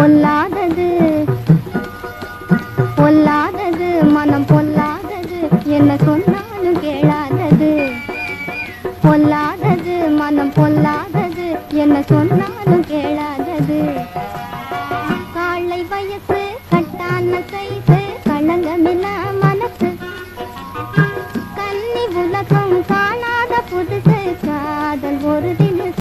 பொல்லாதது. பொல்லாதது மனம் பொல்லாதது என்ன சொன்னாலும் கேளாதது. பொல்லாதது மனம் பொல்லாதது என்ன சொன்னாலும் கேளாதது. காலை வயசு கட்டான சைது களங்கமில்லா மனசு. கன்னி உலகம் காணாத புதுசு காதல் ஒரு